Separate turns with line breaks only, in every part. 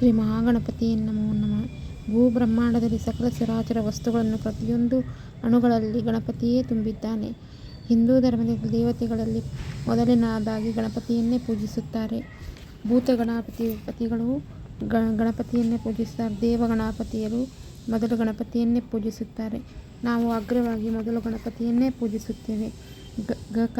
ಶ್ರೀ ಮಹಾಗಣಪತಿಯೇ ನಮೋ ನಮಃ. ಭೂ ಬ್ರಹ್ಮಾಂಡದಲ್ಲಿ ಸಕಲ ಚರಾಚರ ವಸ್ತುಗಳನ್ನು ಪ್ರತಿಯೊಂದು ಅಣುಗಳಲ್ಲಿ ಗಣಪತಿಯೇ ತುಂಬಿದ್ದಾನೆ. ಹಿಂದೂ ಧರ್ಮದ ದೇವತೆಗಳಲ್ಲಿ ಮೊದಲನೆಯದಾಗಿ ಗಣಪತಿಯನ್ನೇ ಪೂಜಿಸುತ್ತಾರೆ. ಭೂತ ಗಣಪತಿ ಪತಿಗಳು ಗಣಪತಿಯನ್ನೇ ಪೂಜಿಸುತ್ತಾರೆ. ದೇವ ಗಣಪತಿಯರು ಮೊದಲು ಗಣಪತಿಯನ್ನೇ ಪೂಜಿಸುತ್ತಾರೆ. ನಾವು ಅಗ್ರವಾಗಿ ಮೊದಲು ಗಣಪತಿಯನ್ನೇ ಪೂಜಿಸುತ್ತೇವೆ. ಗ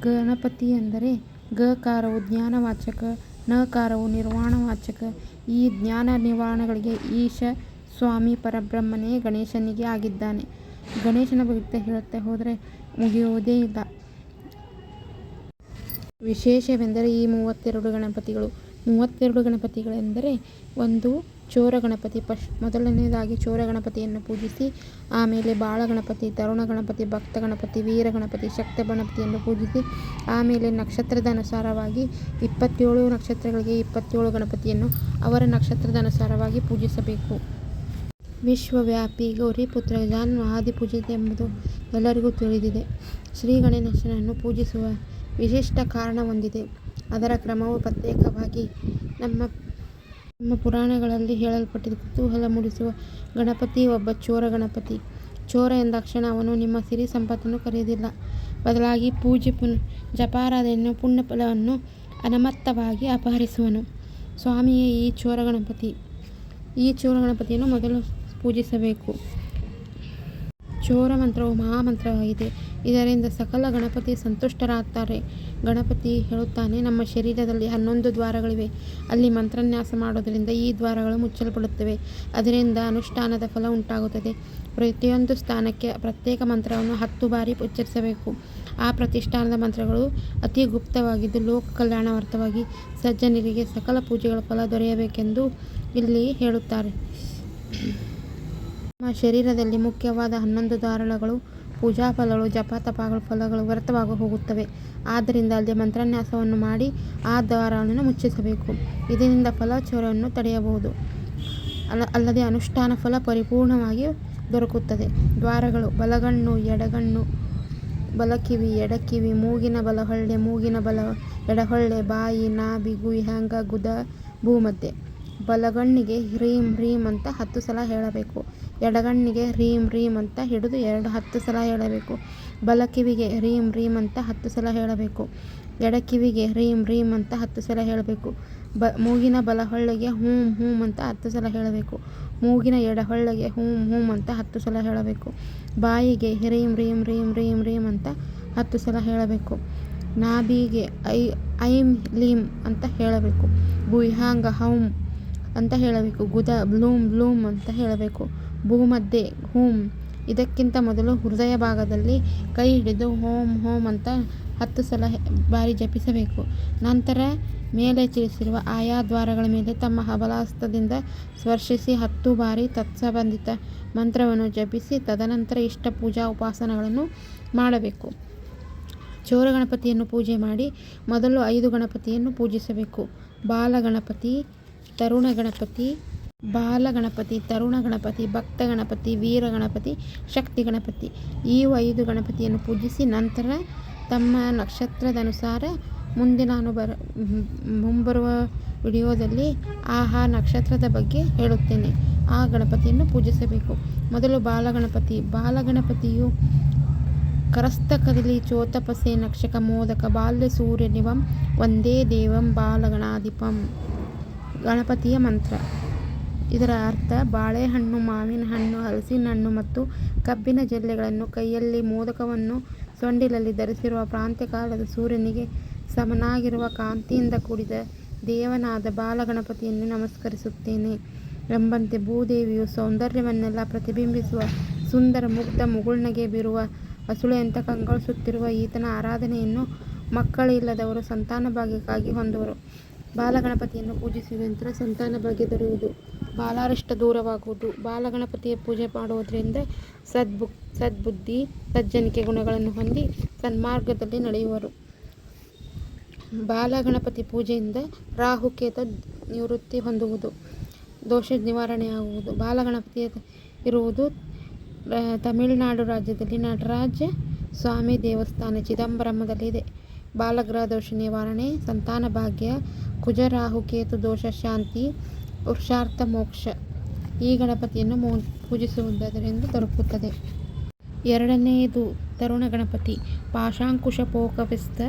ಗಣಪತಿ ಎಂದರೆ ಗಕಾರವು ಜ್ಞಾನವಾಚಕ ನಕಾರವು ನಿರ್ವಾಣವಾಚಕ. ಈ ಜ್ಞಾನ ನಿರ್ವಾಣಗಳಿಗೆ ಈಶ ಸ್ವಾಮಿ ಪರಬ್ರಹ್ಮನೇ ಗಣೇಶನಿಗೆ ಆಗಿದ್ದಾನೆ. ಗಣೇಶನ ಬಗ್ಗೆ ಹೇಳುತ್ತಾ ಹೋದರೆ ಮುಗಿಯುವುದೇ ಇಲ್ಲ. ವಿಶೇಷವೆಂದರೆ ಈ ಮೂವತ್ತೆರಡು ಗಣಪತಿಗಳು. ಮೂವತ್ತೆರಡು ಗಣಪತಿಗಳೆಂದರೆ ಒಂದು ಚೋರ ಗಣಪತಿ ಫಸ್ಟ್ ಮೊದಲನೆಯದಾಗಿ ಚೋರ ಗಣಪತಿಯನ್ನು ಪೂಜಿಸಿ, ಆಮೇಲೆ ಬಾಳ ಗಣಪತಿ ತರುಣ ಗಣಪತಿ ಭಕ್ತ ಗಣಪತಿ ವೀರ ಗಣಪತಿ ಶಕ್ತ ಗಣಪತಿಯನ್ನು ಪೂಜಿಸಿ, ಆಮೇಲೆ ನಕ್ಷತ್ರದ ಅನುಸಾರವಾಗಿ ಇಪ್ಪತ್ತೇಳು ನಕ್ಷತ್ರಗಳಿಗೆ ಇಪ್ಪತ್ತೇಳು ಗಣಪತಿಯನ್ನು ಅವರ ನಕ್ಷತ್ರದ ಅನುಸಾರವಾಗಿ ಪೂಜಿಸಬೇಕು. ವಿಶ್ವವ್ಯಾಪಿ ಗೌರಿಪುತ್ರ ಆದಿ ಆದಿಪೂಜಿತ ಎಂಬುದು ಎಲ್ಲರಿಗೂ ತಿಳಿದಿದೆ. ಶ್ರೀ ಗಣೇಶನನ್ನು ಪೂಜಿಸುವ ವಿಶಿಷ್ಟ ಕಾರಣ ಹೊಂದಿದೆ. ಅದರ ಕ್ರಮವು ಪ್ರತ್ಯೇಕವಾಗಿ ನಮ್ಮ ನಮ್ಮ ಪುರಾಣಗಳಲ್ಲಿ ಹೇಳಲ್ಪಟ್ಟಿದ್ದ ಕುತೂಹಲ ಮೂಡಿಸುವ ಗಣಪತಿ ಒಬ್ಬ ಚೋರ ಗಣಪತಿ. ಚೋರ ಎಂದಾಕ್ಷಣ ಅವನು ನಿಮ್ಮ ಸಿರಿ ಸಂಪತ್ತನ್ನು ಕರೆಯುವುದಿಲ್ಲ ಬದಲಾಗಿ ಪೂಜೆ ಪುನ್ ಜಪಾರಾಧನೆಯನ್ನು ಪುಣ್ಯ ಫಲವನ್ನು ಅನಮತ್ತವಾಗಿ ಅಪಹರಿಸುವನು. ಸ್ವಾಮಿಯೇ, ಈ ಚೋರ ಗಣಪತಿ, ಈ ಚೋರ ಗಣಪತಿಯನ್ನು ಮೊದಲು ಪೂಜಿಸಬೇಕು. ಚೋರ ಮಂತ್ರವು ಮಹಾಮಂತ್ರವಾಗಿದೆ. ಇದರಿಂದ ಸಕಲ ಗಣಪತಿ ಸಂತುಷ್ಟರಾಗ್ತಾರೆ. ಗಣಪತಿ ಹೇಳುತ್ತಾನೆ, ನಮ್ಮ ಶರೀರದಲ್ಲಿ ಹನ್ನೊಂದು ದ್ವಾರಗಳಿವೆ. ಅಲ್ಲಿ ಮಂತ್ರನ್ಯಾಸ ಮಾಡೋದರಿಂದ ಈ ದ್ವಾರಗಳು ಮುಚ್ಚಲ್ಪಡುತ್ತವೆ. ಅದರಿಂದ ಅನುಷ್ಠಾನದ ಫಲ ಉಂಟಾಗುತ್ತದೆ. ಪ್ರತಿಯೊಂದು ಸ್ಥಾನಕ್ಕೆ ಪ್ರತ್ಯೇಕ ಮಂತ್ರವನ್ನು ಹತ್ತು ಬಾರಿ ಉಚ್ಚರಿಸಬೇಕು. ಆ ಪ್ರತಿಷ್ಠಾನದ ಮಂತ್ರಗಳು ಅತಿ ಗುಪ್ತವಾಗಿದ್ದು ಲೋಕ ಕಲ್ಯಾಣಾರ್ಥವಾಗಿ ಸಜ್ಜನರಿಗೆ ಸಕಲ ಪೂಜೆಗಳ ಫಲ ದೊರೆಯಬೇಕೆಂದು ಇಲ್ಲಿ ಹೇಳುತ್ತಾರೆ. ನಮ್ಮ ಶರೀರದಲ್ಲಿ ಮುಖ್ಯವಾದ ಹನ್ನೊಂದು ದ್ವಾರಗಳು ಪೂಜಾ ಫಲಗಳು ಜಪ ತಪಗಳ ಫಲಗಳು ವ್ಯರ್ಥವಾಗಿ ಹೋಗುತ್ತವೆ. ಆದ್ದರಿಂದ ಅಲ್ಲಿ ಮಂತ್ರನ್ಯಾಸವನ್ನು ಮಾಡಿ ಆ ದ್ವಾರವನ್ನು ಮುಚ್ಚಿಸಬೇಕು. ಇದರಿಂದ ಫಲಚೋರವನ್ನು ತಡೆಯಬಹುದು. ಅಲ್ಲ ಅಲ್ಲದೆ ಅನುಷ್ಠಾನ ಫಲ ಪರಿಪೂರ್ಣವಾಗಿ ದೊರಕುತ್ತದೆ. ದ್ವಾರಗಳು, ಬಲಗಣ್ಣು, ಎಡಗಣ್ಣು, ಬಲಕಿವಿ, ಎಡಕಿವಿ, ಮೂಗಿನ ಬಲಹೊಳ್ಳೆ, ಮೂಗಿನ ಬಲ, ಎಡಹೊಳ್ಳೆ, ಬಾಯಿ, ನಾಭಿ ಗುಹ್ಯಾಂಗ ಗುದ, ಭೂಮಧ್ಯೆ. ಬಲಗಣ್ಣಿಗೆ ಹ್ರೀಂ ರೀಮ್ ಅಂತ ಹತ್ತು ಸಲ ಹೇಳಬೇಕು. ಎಡಗಣ್ಣಿಗೆ ಹ್ರೀಂ ರೀಮ್ ಅಂತ ಹಿಡಿದು ಎರಡು ಹತ್ತು ಸಲ ಹೇಳಬೇಕು. ಬಲ ಕಿವಿಗೆ ಹ್ರೀಂ ರೀಮ್ ಅಂತ ಹತ್ತು ಸಲ ಹೇಳಬೇಕು. ಎಡ ಕಿವಿಗೆ ಹ್ರೀಂ ರೀಮ್ ಅಂತ ಹತ್ತು ಸಲ ಹೇಳಬೇಕು. ಬ ಮೂಗಿನ ಬಲಹೊಳ್ಳಿಗೆ ಹೂಂ ಹೂಂ ಅಂತ ಹತ್ತು ಸಲ ಹೇಳಬೇಕು. ಮೂಗಿನ ಎಡಹೊಳ್ಳಿಗೆ ಹೂಂ ಹೂಂ ಅಂತ ಹತ್ತು ಸಲ ಹೇಳಬೇಕು. ಬಾಯಿಗೆ ಹ್ರೀಂ ಹ್ರೀಂ ಹ್ರೀಂ ಹ್ರೀಂ ರೀಮ್ ಅಂತ ಹತ್ತು ಸಲ ಹೇಳಬೇಕು. ನಾಭಿಗೆ ಐ ಐಂ ಲೀಂ ಅಂತ ಹೇಳಬೇಕು. ಗುಹ್ಯಾಂಗ ಹೌಂ ಅಂತ ಹೇಳಬೇಕು. ಗುದ, ಬ್ಲೂಮ್ ಬ್ಲೂಮ್ ಅಂತ ಹೇಳಬೇಕು. ಭೂಮಧ್ಯೆ ಹೂಂ ಇದಕ್ಕಿಂತ ಮೊದಲು ಹೃದಯ ಭಾಗದಲ್ಲಿ ಕೈ ಹಿಡಿದು ಹೋಂ ಹೋಂ ಅಂತ ಹತ್ತು ಸಲ ಬಾರಿ ಜಪಿಸಬೇಕು. ನಂತರ ಮೇಲೆ ತಿಳಿಸಿರುವ ಆಯಾ ದ್ವಾರಗಳ ಮೇಲೆ ತಮ್ಮ ಹಬಲಾಸ್ತದಿಂದ ಸ್ಪರ್ಶಿಸಿ ಹತ್ತು ಬಾರಿ ತತ್ಸಂಬಂಧಿತ ಮಂತ್ರವನ್ನು ಜಪಿಸಿ ತದನಂತರ ಇಷ್ಟ ಪೂಜಾ ಉಪಾಸನಗಳನ್ನು ಮಾಡಬೇಕು. ಚೋರ ಗಣಪತಿಯನ್ನು ಪೂಜೆ ಮಾಡಿ ಮೊದಲು ಐದು ಗಣಪತಿಯನ್ನು ಪೂಜಿಸಬೇಕು. ಬಾಲ ಗಣಪತಿ ತರುಣ ಗಣಪತಿ ಬಾಲ ಗಣಪತಿ ತರುಣ ಗಣಪತಿ ಭಕ್ತ ಗಣಪತಿ ವೀರ ಗಣಪತಿ ಶಕ್ತಿ ಗಣಪತಿ ಈ ಐದು ಗಣಪತಿಯನ್ನು ಪೂಜಿಸಿ ನಂತರ ತಮ್ಮ ನಕ್ಷತ್ರದನುಸಾರ ಮುಂದೆ ನಾನು ಬರ ಮುಂಬರುವ ವಿಡಿಯೋದಲ್ಲಿ ಆ ನಕ್ಷತ್ರದ ಬಗ್ಗೆ ಹೇಳುತ್ತೇನೆ. ಆ ಗಣಪತಿಯನ್ನು ಪೂಜಿಸಬೇಕು. ಮೊದಲು ಬಾಲಗಣಪತಿ. ಬಾಲಗಣಪತಿಯು ಕರಸ್ತಕದಲ್ಲಿ ಚೋತಪಸೆ ನಕ್ಷಕ ಮೋದಕ ಬಾಲ್ಯ ಸೂರ್ಯ ನಿವಂ ಒಂದೇ ದೇವಂ ಬಾಲಗಣಾಧಿಪಂ. ಗಣಪತಿಯ ಮಂತ್ರ. ಇದರ ಅರ್ಥ, ಬಾಳೆಹಣ್ಣು, ಮಾವಿನ ಹಣ್ಣು, ಹಲಸಿನ ಹಣ್ಣು ಮತ್ತು ಕಬ್ಬಿನ ಜಲ್ಲೆಗಳನ್ನು ಕೈಯಲ್ಲಿ ಮೋದಕವನ್ನು ಸೊಂಡಿಲಲ್ಲಿ ಧರಿಸಿರುವ ಪ್ರಾಂತ್ಯಕಾಲದ ಸೂರ್ಯನಿಗೆ ಸಮನಾಗಿರುವ ಕಾಂತಿಯಿಂದ ಕೂಡಿದ ದೇವನಾದ ಬಾಲಗಣಪತಿಯನ್ನು ನಮಸ್ಕರಿಸುತ್ತೇನೆ. ಎಂಬಂತೆ ಭೂದೇವಿಯು ಸೌಂದರ್ಯವನ್ನೆಲ್ಲ ಪ್ರತಿಬಿಂಬಿಸುವ ಸುಂದರ ಮುಗ್ಧ ಮುಗುಳ್ನಗೆ ಬೀರುವ ಅಂತ ಕಂಗೊಳಿಸುತ್ತಿರುವ ಈತನ ಆರಾಧನೆಯನ್ನು ಮಕ್ಕಳಿಲ್ಲದವರು ಸಂತಾನ ಭಾಗ್ಯಕ್ಕಾಗಿ ಹೊಂದುವರು. ಬಾಲಗಣಪತಿಯನ್ನು ಪೂಜಿಸುವುದರಿಂದ ಸಂತಾನ ಭಾಗ್ಯ ದೊರೆಯುವುದು. ಬಾಲಾರಿಷ್ಟ ದೂರವಾಗುವುದು. ಬಾಲಗಣಪತಿಯ ಪೂಜೆ ಮಾಡುವುದರಿಂದ ಸದ್ಬು ಸದ್ಬುದ್ಧಿ, ಸಜ್ಜನಿಕೆ ಗುಣಗಳನ್ನು ಹೊಂದಿ ಸನ್ಮಾರ್ಗದಲ್ಲಿ ನಡೆಯುವರು. ಬಾಲಗಣಪತಿ ಪೂಜೆಯಿಂದ ರಾಹುಕೇತ ನಿವೃತ್ತಿ ಹೊಂದುವುದು. ದೋಷ ನಿವಾರಣೆಯಾಗುವುದು. ಬಾಲಗಣಪತಿ ಇರುವುದು ತಮಿಳುನಾಡು ರಾಜ್ಯದಲ್ಲಿ ನಟರಾಜ ಸ್ವಾಮಿ ದೇವಸ್ಥಾನ ಚಿದಂಬರಮದಲ್ಲಿದೆ ಬಾಲಗ್ರಹ ದೋಷ ನಿವಾರಣೆ ಸಂತಾನ ಭಾಗ್ಯ, ಕುಜರಾಹು, ಕೇತು, ದೋಷ, ಶಾಂತಿ, ಪುರುಷಾರ್ಥ, ಮೋಕ್ಷ ಈ ಗಣಪತಿಯನ್ನು ಮೋ, ಪೂಜಿಸುವುದರಿಂದ ದೊರಕುತ್ತದೆ ಎರಡನೆಯದು ತರುಣ ಗಣಪತಿ. ಪಾಶಾಂಕುಶ ಪೋಕವಿಸ್ತ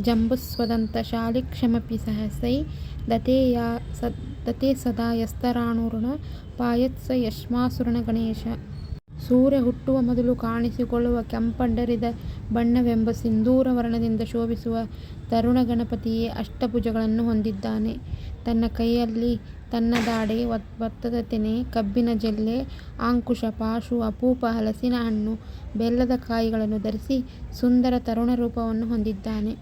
ಜಂಬುಸ್ವದಂತ ಶಾಲಿಕ್ಷಮಪಿ ಸಹಸೈ ದತೆಯ ಸ, ದತೆ ಸದಾ ಯಸ್ತರಾಣುರುಣ ಪಾಯತ್ಸ ಯಶ್ಮಾಸುರಣ ಗಣೇಶ. ಸೂರ್ಯ ಹುಟ್ಟುವ ಮೊದಲು ಕಾಣಿಸಿಕೊಳ್ಳುವ ಕೆಂಪಂಡರಿದ ಬಣ್ಣವೆಂಬ ಸಿಂಧೂರ ವರ್ಣದಿಂದ ಶೋಭಿಸುವ ತರುಣ ಗಣಪತಿಯೇ ಅಷ್ಟಭುಜಗಳನ್ನು ಹೊಂದಿದ್ದಾನೆ. ತನ್ನ ಕೈಯಲ್ಲಿ ತನ್ನ ದಾಡೆ ಭತ್ತದ ತೆನೆ, ಕಬ್ಬಿನ ಜಲ್ಲೆ, ಅಂಕುಶ, ಪಾಶು, ಅಪೂಪ, ಹಲಸಿನ ಹಣ್ಣು, ಬೆಲ್ಲದ ಕಾಯಿಗಳನ್ನು ಧರಿಸಿ ಸುಂದರ ತರುಣ ರೂಪವನ್ನು ಹೊಂದಿದ್ದಾನೆ.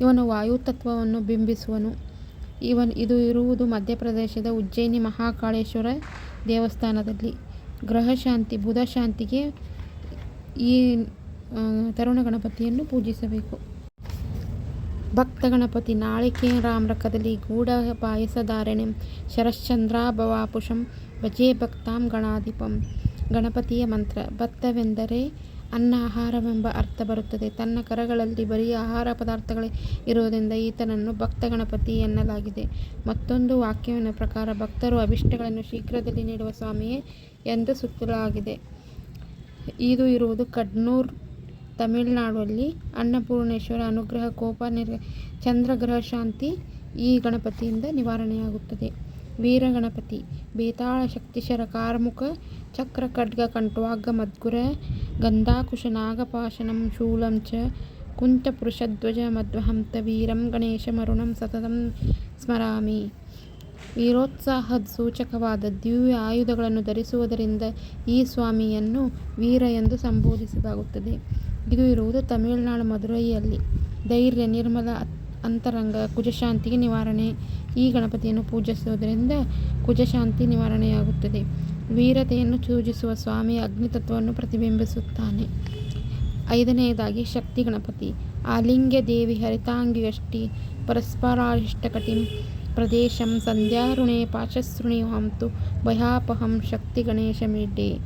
ಇವನು ವಾಯುತತ್ವವನ್ನು ಬಿಂಬಿಸುವನು. ಇವನ್, ಇದು ಇರುವುದು ಮಧ್ಯಪ್ರದೇಶದ ಉಜ್ಜಯಿನಿ ಮಹಾಕಾಳೇಶ್ವರ ದೇವಸ್ಥಾನದಲ್ಲಿ. ಗ್ರಹಶಾಂತಿ ಬುಧ ಶಾಂತಿಗೆ ಈ ತರುಣ ಗಣಪತಿಯನ್ನು ಪೂಜಿಸಬೇಕು. ಭಕ್ತ ಗಣಪತಿ ನಾಳಿಕೆ ರಾಮ್ರಕದಲ್ಲಿ ಗೂಢ ಪಾಯಸಧಾರಣೆ ಶರಶ್ಚಂದ್ರಾಭವಾಪುಷಂ ಭಜೆ ಭಕ್ತಾಂ ಗಣಾಧಿಪಂ, ಗಣಪತಿಯ ಮಂತ್ರ. ಭತ್ತವೆಂದರೆ ಅನ್ನ ಆಹಾರವೆಂಬ ಅರ್ಥ ಬರುತ್ತದೆ. ತನ್ನ ಕರಗಳಲ್ಲಿ ಬರೀ ಆಹಾರ ಪದಾರ್ಥಗಳೇ ಇರುವುದರಿಂದ ಈತನನ್ನು ಭಕ್ತ ಗಣಪತಿ ಎನ್ನಲಾಗಿದೆ. ಮತ್ತೊಂದು ವಾಕ್ಯವಿನ ಪ್ರಕಾರ, ಭಕ್ತರು ಅಭಿಷ್ಟಗಳನ್ನು ಶೀಘ್ರದಲ್ಲಿ ನೀಡುವ ಸ್ವಾಮಿಯೇ ಎಂದು ಸುತ್ತಲಾಗಿದೆ. ಇದು ಇರುವುದು ಕಡ್ನೂರ್, ತಮಿಳುನಾಡಲ್ಲಿ ಅನ್ನಪೂರ್ಣೇಶ್ವರ ಅನುಗ್ರಹ, ಕೋಪ ನಿರ್ ಚಂದ್ರಗ್ರಹ ಶಾಂತಿ ಈ ಗಣಪತಿಯಿಂದ ನಿವಾರಣೆಯಾಗುತ್ತದೆ. ವೀರಗಣಪತಿ. ಬೇತಾಳ ಶಕ್ತಿಶರ ಕಾರ್ಮುಖ ಚಕ್ರ ಖಡ್ಗ ಕಂಟ್ವಾಗ್ಗ ಮದ್ಗುರ ಗಂಧಾಕುಶ ನಾಗಪಾಶನಂ ಶೂಲಂ ಚ ಕುಂಚಪುರುಷಧ್ವಜ ಮಧ್ವಹಂತ ವೀರಂ ಗಣೇಶಮರುಣಂ ಸತತಂ ಸ್ಮರಾಮಿ. ವೀರೋತ್ಸಾಹದ ಸೂಚಕವಾದ ದಿವ್ಯ ಆಯುಧಗಳನ್ನು ಧರಿಸುವುದರಿಂದ ಈ ಸ್ವಾಮಿಯನ್ನು ವೀರ ಎಂದು ಸಂಬೋಧಿಸಲಾಗುತ್ತದೆ. ಇದು ಇರುವುದು ತಮಿಳುನಾಡು ಮದುರೈಯಲ್ಲಿ ಧೈರ್ಯ ನಿರ್ಮಲ ಅಂತರಂಗ, ಕುಜಶಾಂತಿಗೆ ನಿವಾರಣೆ. ಈ ಗಣಪತಿಯನ್ನು ಪೂಜಿಸುವುದರಿಂದ ಕುಜಶಾಂತಿ ನಿವಾರಣೆಯಾಗುತ್ತದೆ. ವೀರತೆಯನ್ನು ಸೂಚಿಸುವ ಸ್ವಾಮಿ ಅಗ್ನಿತತ್ವವನ್ನು ಪ್ರತಿಬಿಂಬಿಸುತ್ತಾನೆ. ಐದನೆಯದಾಗಿ ಶಕ್ತಿ ಗಣಪತಿ. ಆಲಿಂಗ್ಯ ದೇವಿ ಹರಿತಾಂಗಿಯಷ್ಟಿ ಪರಸ್ಪರಾರಿಷ್ಟಕಟಿಂ ಪ್ರದೇಶಂ ಸಂಧ್ಯಾರುಣೆ ಪಾಶಸೃಣಿಹಾಂತು ಭಯಾಪಹಂ ಶಕ್ತಿ ಗಣೇಶ ಮಿಡ್ಡೆ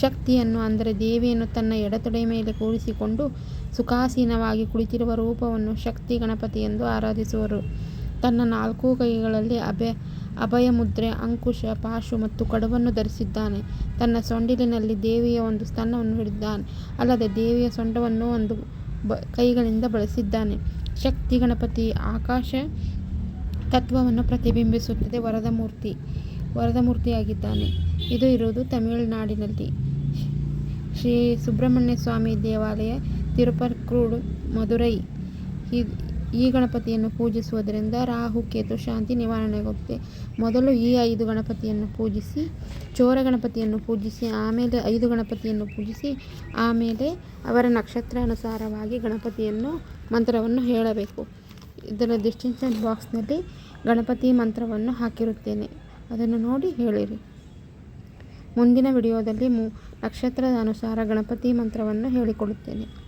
ಶಕ್ತಿಯನ್ನು, ಅಂದರೆ ದೇವಿಯನ್ನು ತನ್ನ ಎಡತೊಡೆ ಮೇಲೆ ಕೂರಿಸಿಕೊಂಡು ಸುಖಾಸೀನವಾಗಿ ಕುಳಿತಿರುವ ರೂಪವನ್ನು ಶಕ್ತಿ ಗಣಪತಿ ಎಂದು ಆರಾಧಿಸುವರು. ತನ್ನ ನಾಲ್ಕು ಕೈಗಳಲ್ಲಿ ಅಭಯ ಅಭಯ ಮುದ್ರೆ ಅಂಕುಶ, ಪಾಶು ಮತ್ತು ಕಡುವನ್ನು ಧರಿಸಿದ್ದಾನೆ. ತನ್ನ ಸೊಂಡಿಲಿನಲ್ಲಿ ದೇವಿಯ ಒಂದು ಸ್ತನವನ್ನು ಹಿಡಿದಿದ್ದಾನೆ. ಅಲ್ಲದೆ ದೇವಿಯ ಸೊಂಡವನ್ನು ಒಂದು ಬ, ಕೈಗಳಿಂದ ಬಳಸಿದ್ದಾನೆ. ಶಕ್ತಿ ಗಣಪತಿ ಆಕಾಶ ತತ್ವವನ್ನು ಪ್ರತಿಬಿಂಬಿಸುತ್ತದೆ ವರದ ಮೂರ್ತಿ ವರದ ಮೂರ್ತಿಯಾಗಿದ್ದಾನೆ ಇದು ಇರುವುದು ತಮಿಳುನಾಡಿನಲ್ಲಿ. ಶ್ರೀ ಸುಬ್ರಹ್ಮಣ್ಯ ಸ್ವಾಮಿ ದೇವಾಲಯ ತಿರುಪರ್ಕೂಡು ಮಧುರೈ. ಈ ಗಣಪತಿಯನ್ನು ಪೂಜಿಸುವುದರಿಂದ ರಾಹು, ಕೇತು, ಶಾಂತಿ ನಿವಾರಣೆಯಾಗುತ್ತೆ ಮೊದಲು ಈ ಐದು ಗಣಪತಿಯನ್ನು ಪೂಜಿಸಿ, ಚೋರ ಗಣಪತಿಯನ್ನು ಪೂಜಿಸಿ, ಆಮೇಲೆ ಐದು ಗಣಪತಿಯನ್ನು ಪೂಜಿಸಿ, ಆಮೇಲೆ ಅವರ ನಕ್ಷತ್ರ ಅನುಸಾರವಾಗಿ ಗಣಪತಿಯನ್ನು ಮಂತ್ರವನ್ನು ಹೇಳಬೇಕು. ಇದರ ಡಿಸ್ಟಿಂಕ್ಷನ್ ಬಾಕ್ಸ್ನಲ್ಲಿ ಗಣಪತಿ ಮಂತ್ರವನ್ನು ಹಾಕಿರುತ್ತೇನೆ. ಅದನ್ನು ನೋಡಿ ಹೇಳಿರಿ. ಮುಂದಿನ ವಿಡಿಯೋದಲ್ಲಿ ಮು ನಕ್ಷತ್ರದ ಅನುಸಾರ ಗಣಪತಿ ಮಂತ್ರವನ್ನು ಹೇಳಿಕೊಡುತ್ತೇನೆ.